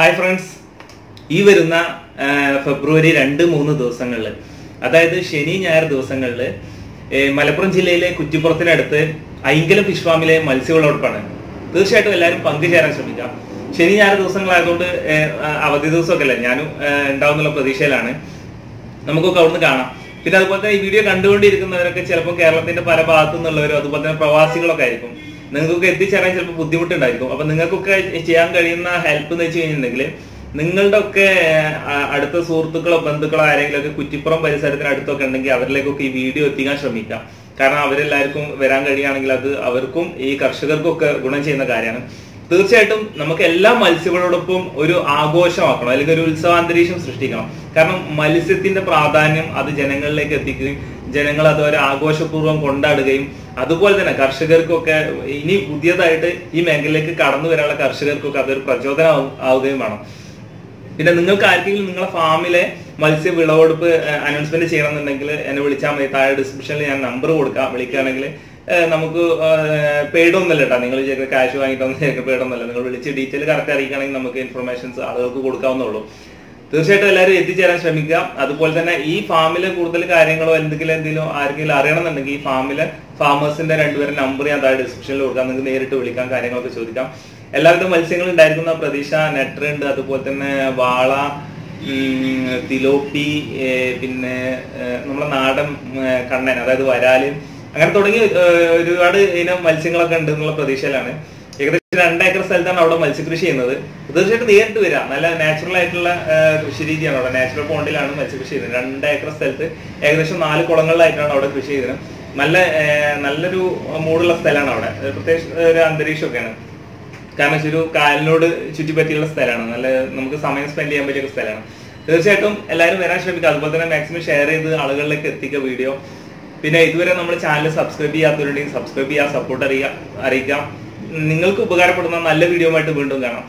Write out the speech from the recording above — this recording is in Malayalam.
ഹായ് ഫ്രണ്ട്സ് ഈ വരുന്ന ഫെബ്രുവരി രണ്ട് മൂന്ന് ദിവസങ്ങളിൽ അതായത് ശനി ഞായർ ദിവസങ്ങളിൽ മലപ്പുറം ജില്ലയിലെ കുറ്റിപ്പുറത്തിനടുത്ത് ഐങ്കലം ഫിഷ് ഫാമിലെ മത്സ്യവിളവെടുപ്പാണ്. തീർച്ചയായിട്ടും എല്ലാവരും പങ്കുചേരാൻ ശ്രമിക്കാം ശനി ഞായർ ദിവസങ്ങളായതുകൊണ്ട് അവധി ദിവസമൊക്കെ അല്ലേ ഞാനും ഉണ്ടാവുന്നുള്ള പ്രതീക്ഷയിലാണ്. നമുക്കൊക്കെ അവിടുന്ന് കാണാം. പിന്നെ അതുപോലെ തന്നെ ഈ വീഡിയോ കണ്ടുകൊണ്ടിരിക്കുന്നവരൊക്കെ ചിലപ്പോൾ കേരളത്തിന്റെ പല ഭാഗത്തു നിന്നുള്ളവരും അതുപോലെ തന്നെ പ്രവാസികളൊക്കെ ആയിരിക്കും. നിങ്ങൾക്കൊക്കെ എത്തിച്ചേരാൻ ചിലപ്പോൾ ബുദ്ധിമുട്ടുണ്ടായിരിക്കും. അപ്പൊ നിങ്ങൾക്കൊക്കെ ചെയ്യാൻ കഴിയുന്ന ഹെൽപ്പ് എന്ന് വെച്ച് കഴിഞ്ഞിട്ടുണ്ടെങ്കിൽ നിങ്ങളുടെ ഒക്കെ അടുത്ത സുഹൃത്തുക്കളോ ബന്ധുക്കളോ ആരെങ്കിലും ഒക്കെ കുറ്റിപ്പുറം പരിസരത്തിന് അടുത്തൊക്കെ ഉണ്ടെങ്കിൽ അവരിലേക്കൊക്കെ ഈ വീഡിയോ എത്തിക്കാൻ ശ്രമിക്കാം. കാരണം അവരെല്ലാവർക്കും വരാൻ കഴിയുകയാണെങ്കിൽ അത് അവർക്കും ഈ കർഷകർക്കും ഒക്കെ ഗുണം ചെയ്യുന്ന കാര്യമാണ്. തീർച്ചയായിട്ടും നമുക്ക് എല്ലാ മത്സ്യങ്ങളോടൊപ്പം ഒരു ആഘോഷമാക്കണം അല്ലെങ്കിൽ ഒരു ഉത്സവാന്തരീക്ഷം സൃഷ്ടിക്കണം. കാരണം മത്സ്യത്തിന്റെ പ്രാധാന്യം അത് ജനങ്ങളിലേക്ക് എത്തിക്കുകയും ജനങ്ങൾ അത് ഒരു ആഘോഷപൂർവം കൊണ്ടാടുകയും അതുപോലെ തന്നെ കർഷകർക്കൊക്കെ ഇനി പുതിയതായിട്ട് ഈ മേഖലയിലേക്ക് കടന്നു വരാനുള്ള കർഷകർക്കൊക്കെ അതൊരു പ്രചോദനം ആവു- ആവുകയും വേണം. പിന്നെ നിങ്ങൾക്ക് ആർക്കെങ്കിലും നിങ്ങളെ ഫാമിലെ മത്സ്യ വിളവെടുപ്പ് അനൗൺസ്മെന്റ് ചെയ്യണമെന്നുണ്ടെങ്കിൽ എന്നെ വിളിച്ചാൽ മതി. താഴെ ഡിസ്ക്രിപ്ഷനിൽ ഞാൻ നമ്പർ കൊടുക്കാം. വിളിക്കുകയാണെങ്കിൽ നമുക്ക് പേടൊന്നുമില്ല കേട്ടോ. നിങ്ങൾ ചേർക്കുന്ന ക്യാഷ് വാങ്ങിയിട്ടൊന്നും ചേർക്കുന്ന ഒന്നല്ല നിങ്ങൾ വിളിച്ച് ഡീറ്റെയിൽ കറക്റ്റ് അറിയിക്കുകയാണെങ്കിൽ നമുക്ക് ഇൻഫർമേഷൻസ് ആളുകൾക്ക് കൊടുക്കാവുന്നുള്ളൂ തീർച്ചയായിട്ടും എല്ലാവരും എത്തിച്ചേരാൻ ശ്രമിക്കുക. അതുപോലെ തന്നെ ഈ ഫാമിലെ കൂടുതൽ കാര്യങ്ങളോ എന്തെങ്കിലും എന്തെങ്കിലും ആർക്കെങ്കിലും അറിയണമെന്നുണ്ടെങ്കിൽ ഈ ഫാമിലെ ഫാമേഴ്സിന്റെ രണ്ടുപേരും നമ്പർ ഞാൻ താഴെ ഡിസ്ക്രിപ്ഷനിൽ കൊടുക്കാം. നിങ്ങൾക്ക് നേരിട്ട് വിളിക്കാം കാര്യങ്ങളൊക്കെ ചോദിക്കാം. എല്ലാവിധ മത്സ്യങ്ങളും ഉണ്ടായിരിക്കുന്ന പ്രതീക്ഷ നെറ്റർ ഉണ്ട് അതുപോലെ തന്നെ വാള തിലോപ്പി പിന്നെ നമ്മുടെ നാടൻ കണ്ണൻ അതായത് വരാൽ അങ്ങനെ തുടങ്ങി ഒരുപാട് ഇനം മത്സ്യങ്ങളൊക്കെ ഉണ്ട് എന്നുള്ള പ്രതീക്ഷയിലാണ്. ഏകദേശം രണ്ട് ഏക്കർ സ്ഥലത്താണ് അവിടെ മത്സ്യകൃഷി ചെയ്യുന്നത്. തീർച്ചയായിട്ടും നേരിട്ട് വരാം. നല്ല നാച്ചുറൽ ആയിട്ടുള്ള കൃഷി രീതിയാണ് അവിടെ. നാച്ചുറൽ പോണ്ടിലാണ് മത്സ്യകൃഷി ചെയ്യുന്നത്. രണ്ട് ഏക്കർ സ്ഥലത്ത് ഏകദേശം നാല് കുളങ്ങളിലായിട്ടാണ് അവിടെ കൃഷി ചെയ്യുന്നത്. നല്ല നല്ലൊരു മൂടുള്ള സ്ഥലമാണ് അവിടെ. പ്രത്യേകിച്ച് ഒരു അന്തരീക്ഷമൊക്കെയാണ്. കാരണം ഒരു കായലിനോട് ചുറ്റിപ്പറ്റിയുള്ള സ്ഥലമാണ്. നല്ല നമുക്ക് സമയം സ്പെൻഡ് ചെയ്യാൻ പറ്റിയ സ്ഥലമാണ്. തീർച്ചയായിട്ടും എല്ലാവരും വരാൻ ശ്രമിക്കുക. അതുപോലെ തന്നെ മാക്സിമം ഷെയർ ചെയ്ത് ആളുകളിലേക്ക് എത്തിക്കുക വീഡിയോ. പിന്നെ ഇതുവരെ നമ്മൾ ചാനൽ സബ്സ്ക്രൈബ് ചെയ്യാത്തവരുണ്ടെങ്കിൽ സബ്സ്ക്രൈബ് ചെയ്യുക സപ്പോർട്ട് അറിയിക്കുക. അറിയിക്കാം നിങ്ങൾക്ക് ഉപകാരപ്പെടുന്ന നല്ല വീഡിയോ ആയിട്ട് വീണ്ടും കാണാം.